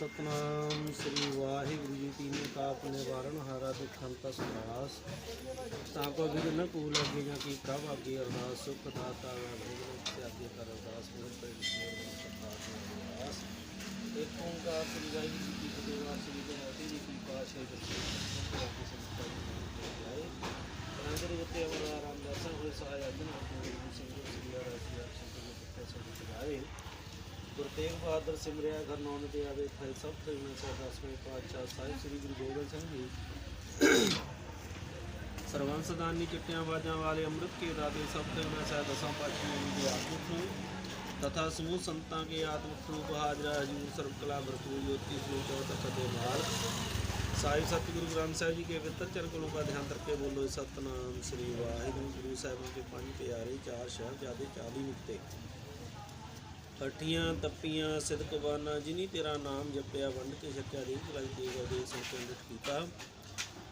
ਸਤਨਾਮ ਸ੍ਰੀ ਵਾਹਿਗੁਰੂ ਜੀ ਕੀ ਤਾਪ ਨਿਵਾਰਨ ਹਾਰਾ ਦੁਖ ਹੰਤਾ ਸਨਾਸ ਤਾਂ ਕੋ ਵਿਗਨ ਨ ਕੂਲ ਅੱਗੇ ਜਾਂ ਕੀ ਪ੍ਰਭ ਅੱਗੇ ਅਰਦਾਸ ਸੁਖ ਦਾਤਾ ਵਾਹਿਗੁਰੂ ਤੇ ਅੱਗੇ ਕਰ ਅਰਦਾਸ ਮੇਰੇ ਤੇ ਅਰਦਾਸ। ਇੱਕ ਓੰਕਾਰ ਸ੍ਰੀ ਵਾਹਿਗੁਰੂ ਜੀ ਕੀ ਫਤਿਹ ਸ੍ਰੀ ਗੁਰੂ ਜੀ ਕੀ। ਪਾਤਸ਼ਾਹੀ ਬਖਸ਼ੇ ਅੰਦਰ ਉੱਤੇ ਅਮਰ ਰਾਮਦਾਸ ਹੋਏ ਸਹਾਇ ਅਜਨ ਗੁਰੂ ਸਿੰਘ ਜੀ, ਸ੍ਰੀ ਰਾਜੀ ਆਪ ਸਿੰਘ ਜੀ ਪੁੱਤਰ ਸਭ ਸੁਝਾਏ ਗੁਰੂ ਤੇਗ ਬਹਾਦਰ ਸਿਮਰਿਆ ਘਰ ਨਾਮ ਤੇ ਆਵੇ ਫਲ ਸਭ ਤੋਂ ਸਾ ਦਸਵੇਂ ਪਾਤਸ਼ਾਹ ਸਾਹਿਬ ਸ੍ਰੀ ਗੁਰੂ ਗੋਬਿੰਦ ਸਿੰਘ ਜੀ। ਸਰਵੰਸ ਦਾਨੀ ਚਿੱਟੀਆਂ ਬਾਜਾਂ ਵਾਲੇ ਅੰਮ੍ਰਿਤ ਕੇ ਦਾਤੇ ਸਭ ਤੋਂ ਮੈਂ ਸਾ ਦਸਾਂ ਪਾਤਸ਼ਾਹ ਦੀ ਆਤਮਿਕ ਨੂੰ ਤਥਾ ਸਮੂਹ ਸੰਤਾਂ ਕੇ ਆਤਮਿਕ ਸਰੂਪ ਹਾਜ਼ਰਾ ਹਜੂਰ ਸਰਬ ਕਲਾ ਵਰਤੂ ਜੋਤੀ ਸਰੂਪ ਚੌਥਾ ਸਦੇ ਮਾਲ ਸਾਹਿਬ ਸਤਿਗੁਰੂ ਗ੍ਰੰਥ ਸਾਹਿਬ ਜੀ ਕੇ ਪਵਿੱਤਰ ਚਰਨ ਕੋਲੋਂ ਕਾ ਧਿਆਨ ਕਰਕੇ ਬੋਲੋ ਸਤਨਾਮ ਸ੍ਰੀ ਵਾਹਿਗੁਰੂ, ਗੁਰੂ ਸਾਹਿਬਾਂ ਕੇ ਪੰਜ ਪਿਆਰੇ, ਚਾਰ ਸਾਹਿਬ ਜਾਦੇ 40 ਮੁਕਤੇ ਹਠੀਆਂ, ਤੱਪੀਆਂ ਸਿਦਕਵਾਨਾ ਜਿਨੀ ਤੇਰਾ ਨਾਮ ਜਪਿਆ, ਵੰਡ ਕੇ ਛਕਿਆ ਦੇ ਚਲਾਈ ਦੇ ਗਦੇ ਸੰਕੇਂਦਿਤ ਕੀਤਾ।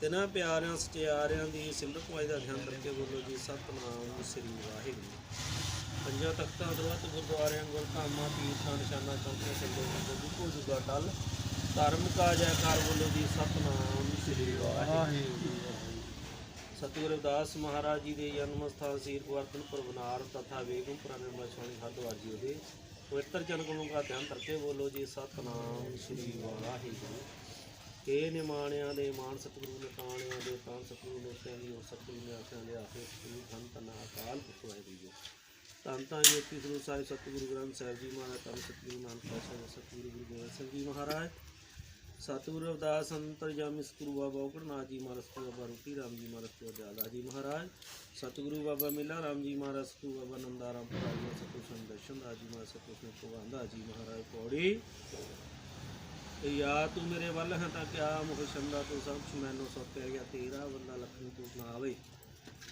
ਤਿਨਾਂ ਪਿਆਰਿਆਂ, ਸਚਿਆਰਿਆਂ ਦੀ ਸਿਮਰਤ ਵਾਈ ਦਾ ਧਿਆਨ ਕਰਕੇ ਬੋਲੋ ਜੀ, ਸਤਨਾਮ ਸ੍ਰੀ ਵਾਹਿਗੁਰੂ। ਪੰਜਾਂ ਤਖਤਾਂ ਦਰਵਤ ਗੁਰਦੁਆਰਿਆਂ, ਗੁਰਧਾਮਾਂ, ਤੀਰਥਾਂ, ਨਿਸ਼ਾਨਾ ਚੌਂਕੇ ਸੰਦੇ ਗੁਰੂ ਕੋ ਜੁਗਾ ਟਲ। ਧਰਮ ਕਾ ਜੈਕਾਰ ਬੋਲੋ ਜੀ, ਸਤਨਾਮ ਸ੍ਰੀ ਵਾਹਿਗੁਰੂ। ਸਤਿਗੁਰੂ ਰਵਿਦਾਸ ਮਹਾਰਾਜ ਜੀ ਦੇ ਜਨਮ ਸਥਾਨ ਸੀਰ ਵਰਤਨ ਪ੍ਰਵਨਾਰ ਤਥਾ ਵੇਗਮਪੁਰਾ ਨਿਰਮਲ ਛਾਣੀ ਹਰਦੁਆਰ ਜੀ ਉਹਦੇ ਪਵਿੱਤਰ ਜਨ ਗੁਰੂ ਦਾ ਧਿਆਨ ਕਰਕੇ ਬੋਲੋ ਜੀ, ਸਤਨਾਮ ਸ੍ਰੀ ਵਾਹਿਗੁਰੂ। ਇਹ ਨਿਮਾਣਿਆਂ ਦੇ, ਮਾਨ ਸਤਿਗੁਰੂ ਨੇ ਤਾਣਿਆਂ ਦੇ, ਤਾਂ ਸਤਿਗੁਰੂ ਨੇ ਸਿਆਂ ਦੀ ਸਤਿਗੁਰੂ ਨੇ ਆਖਿਆਂ ਦੇ ਆਖੇ ਸਤਿਗੁਰੂ ਧੰਨ ਧੰਨ ਅਕਾਲ ਪੁਰਖ ਵਾਹਿਗੁਰੂ ਜੀ। ਧੰਨ ਧੰਨ ਜੋਤੀ ਸਰੂਪ ਸਾਹਿਬ, ਸਤਿਗੁਰੂ ਗ੍ਰੰਥ ਸਾਹਿਬ ਜੀ ਮਹਾਰਾਜ, ਧੰਨ ਸਤਿਗੁਰੂ ਨਾਨਕ ਪਾਤਸ਼ਾਹ ਸਤਿਗੁਰੂ ਗੁਰੂ ਗੋਬਿੰਦ ਸਿੰਘ ਜੀ ਮਹਾਰਾਜ। ਸਤਿਗੁਰੂ ਰਵਿਦਾਸ ਅੰਤਰਜਾਮੀ ਸਤਿਗੁਰੂ ਬਾਬਾ ਉਕੜਨਾਥ ਜੀ ਮਹਾਰਾਜ, ਸਤਿਗੁਰੂ ਬਾਬਾ ਰੂਪੀ ਰਾਮ ਜੀ ਮਹਾਰਾਜ, ਸਤਿਗੁਰੂ ਦਿਆਲਾ ਜੀ ਮਹਾਰਾਜ, ਸਤਿਗੁਰੂ ਬਾਬਾ ਮਿਲਾ ਰਾਮ ਜੀ ਮਹਾਰਾਜ, ਸਤਿਗੁਰੂ ਬਾਬਾ ਨੰਦਾਰਾਮ ਪਰਾਜ ਸਤਿਗੁਰੂ ਸੰਦਰਸ਼ਨ ਦਾਸ ਜੀ ਮਹਾਰਾਜ, ਸਤਿਗੁਰੂ ਭਗਵਾਨ ਜੀ ਮਹਾਰਾਜ ਪੌੜੀ ਯਾ ਤੂੰ ਮੇਰੇ ਵੱਲ ਹੈ ਤਾਂ ਕਿਆ ਮੁਖ ਛੰਦਾ ਤੂੰ ਸਭ ਕੁਛ ਮੈਨੂੰ ਸੋਤਿਆ ਗਿਆ ਤੇਰਾ ਬੰਦਾ ਲਖਨ ਤੂੰ ਨਾ ਆਵੇ।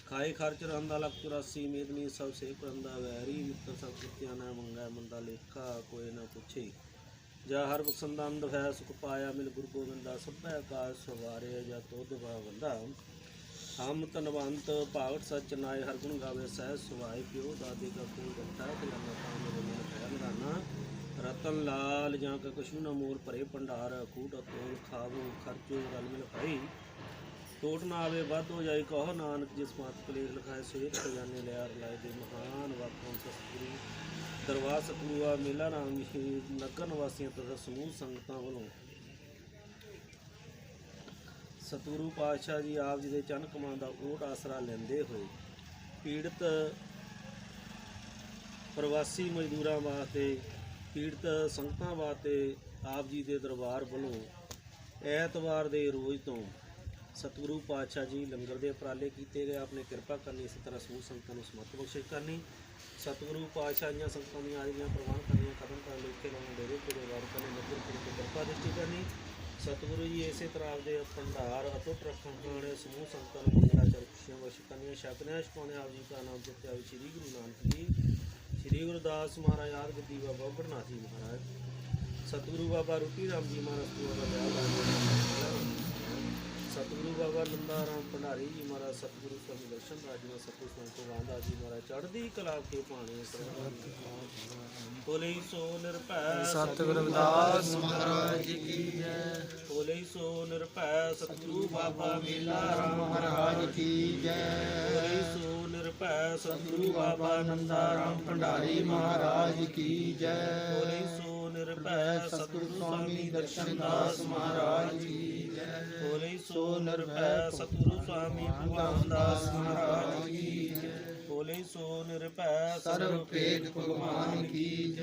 ਖਾਏ ਖਰਚ ਰੰਦਾ ਲਖ 84 ਮੇਦਨੀ ਸਭ ਸੇ ਪਰੰਦਾ ਵੈਰੀ ਮਿੱਤਰ ਸਭ ਕੁੱਤਿਆਂ ਨਾ ਮੰਗਾ ਮੰਦਾ ਲੇਖਾ, ਕੋਈ ਨਾ ਪੁੱਛੇ। ਜਾ ਹਰ ਬਖਸ਼ੰਦੰਦ ਹੈ ਸੁਖ ਪਾਇਆ, ਮਿਲ ਗੁਰੂ ਗੋਬਿੰਦਾ ਸਭੈ ਆਕਾਸ਼ ਸਵਾਰੇ, ਜਾ ਤੋਦ ਬੰਦਾ। ਹਮ ਤਨਵੰਤ ਭਾਗਤ ਸਚ ਨਾਏ, ਹਰ ਗੁਣ ਗਾਵੇ ਸਹਿ ਸੁਭਾਏ, ਪਿਓ ਦਾਦੇ ਕਾ ਕੋਈ ਗੱਟਾ ਤੇ ਲੰਮਾ ਤਾਂ ਮੇਰੇ ਮਨ ਭੈ ਰਤਨ ਲਾਲ ਜਾਂ ਕਾ ਕਛੂ ਨ ਮੋਰ ਭਰੇ ਭੰਡਾਰ ਕੂਟ ਤੋਲ ਖਾਵੋ, ਖਰਚੋ ਰਲ ਮਿਲ ਭਾਈ ਟੋਟ ਨਾ ਆਵੇ ਵੱਧ ਹੋ ਜਾਏ ਕਹੋ ਨਾਨਕ, ਜਿਸ ਮਾਤ ਕਲੇਸ਼ ਲਿਖਾਏ ਸੇਤ ਖਜ਼ਾਨੇ ਲਿਆਰ ਲਾਏ ਦੇ ਮਹਾਨ ਵਾਕਾਂ ਸਤਿਗੁਰੂ। ਦਰਬਾਰ ਸਤਿਗੁਰੂ ਮੇਲਾ ਰਾਮ ਜੀ ਨਗਰ ਨਿਵਾਸੀਆਂ ਤਥਾ ਸਮੂਹ ਸੰਗਤਾਂ ਵੱਲੋਂ ਸਤਿਗੁਰੂ ਪਾਤਸ਼ਾਹ ਜੀ ਆਪ ਜੀ ਦੇ ਚੰਨ ਕਮਾਨ ਦਾ ਓਟ ਆਸਰਾ ਲੈਂਦੇ ਹੋਏ ਪੀੜਤ ਪ੍ਰਵਾਸੀ ਮਜ਼ਦੂਰਾਂ ਵਾਸਤੇ, ਪੀੜਤ ਸੰਗਤਾਂ ਵਾਸਤੇ ਆਪ ਜੀ ਦੇ ਦਰਬਾਰ ਵੱਲੋਂ ਐਤਵਾਰ ਦੇ ਰੋਜ਼ ਤੋਂ ਸਤਿਗੁਰੂ ਪਾਤਸ਼ਾਹ ਜੀ ਲੰਗਰ ਦੇ ਉਪਰਾਲੇ ਕੀਤੇ ਗਏ। ਆਪਨੇ ਕਿਰਪਾ ਕਰਨੀ, ਇਸੇ ਤਰ੍ਹਾਂ ਸਮੂਹ ਸੰਗਤਾਂ ਨੂੰ ਸਮਰਥ ਬਖਸ਼ਿਸ਼ ਕਰਨੀ। ਸਤਿਗੁਰੂ ਪਾਤਸ਼ਾਹ ਦੀਆਂ ਸੰਗਤਾਂ ਦੀਆਂ ਆਜੀਆਂ ਪ੍ਰਵਾਨ ਕਰਨੀਆਂ ਕਦਮ ਕਰਨ ਲੋਕੇ ਲਾਉਣ ਡੇਰੇ ਤੇ ਵਾਰ ਕਰਨੇ ਨਗਰ ਤੇ ਕਿਰਪਾ ਦ੍ਰਿਸ਼ਟੀ ਕਰਨੀ। ਸਤਿਗੁਰੂ ਜੀ, ਇਸੇ ਤਰ੍ਹਾਂ ਆਪਦੇ ਭੰਡਾਰ ਅਟੁੱਟ ਰੱਖਣ ਵਾਲੇ ਸਮੂਹ ਸੰਗਤਾਂ ਨੂੰ ਮੰਗਲਾ ਚਰ ਖੁਸ਼ੀਆਂ ਬਖਸ਼ ਕਰਨੀਆਂ ਛਕਨਿਆਂ ਛਕਾਉਣੇ ਆਪ ਜੀ ਦਾ ਨਾਮ ਜਪਿਆ ਹੋਇਆ ਸ੍ਰੀ ਗੁਰੂ ਨਾਨਕ ਜੀ। ਸ੍ਰੀ ਗੁਰਦਾਸ ਮਹਾਰਾਜ, ਆਦ ਗੱਦੀ ਬਾਬਾ ਉਗੜਨਾਥ ਜੀ ਮਹਾਰਾਜ। ਸਤਿਗੁਰੂ ਬਾਬਾ ਰੂਪੀ ਰਾਮ ਜੀ ਮਹਾਰਾਜ ਸਤਿਗੁਰੂ ਬਾਬਾ ਦਇਆਲ ਸਤਿਗੁਰੂ ਬਾਬਾ ਨੰਦਾ ਰਾਮ ਭੰਡਾਰੀ ਜੀ ਮਹਾਰਾਜ ਸਤਿਗੁਰੂ ਸਵਾਮੀ ਦਰਸ਼ਨ ਰਾਜ ਜੀ ਸਤਿਗੁਰੂ ਸਵਾਮੀ ਭਗਵਾਨ ਜੀ ਮਹਾਰਾਜ ਚੜ੍ਹਦੀ ਕਲਾ ਕੇ ਪਾਣੀ ਬੋਲੇ ਸੋ ਨਿਰਭੈ ਸਤਿਗੁਰੂ ਰਵਿਦਾਸ ਮਹਾਰਾਜ ਜੀ ਕੀ ਜੈ। ਬੋਲੇ ਸੋ ਨਿਰਭੈ ਸਤਿਗੁਰੂ ਬਾਬਾ ਮੇਲਾ ਰਾਮ ਮਹਾਰਾਜ ਕੀ ਜੈ। ਬੋਲੇ ਸੋ ਨਿਰਭੈ ਸਤਿਗੁਰੂ ਬਾਬਾ ਨੰਦਾ ਰਾਮ ਭੰਡਾਰੀ ਮਹਾਰਾਜ ਕੀ ਜੈ। ਬੋਲੇ ਸੋ ਨਿਰਭੈ ਸਤਿਗੁਰੂ ਸਵਾਮੀ ਦਰਸ਼ਨਦਾਸ ਮਹਾਰਾਜ ਕੀ ਜੈ। ਬੋਲੇ ਸੋ ਨਿਰਭੈ ਸਤਿਗੁਰੂ ਸਵਾਮੀ ਭਗਵਾਨ ਦਾਸ ਮਹਾਰਾਜ ਜੀ। ਜੈ ਬੋਲੇ ਸੋ ਨਿਰਭੈ ਸਰਵ ਭੇਦ ਭਗਵਾਨ ਕੀ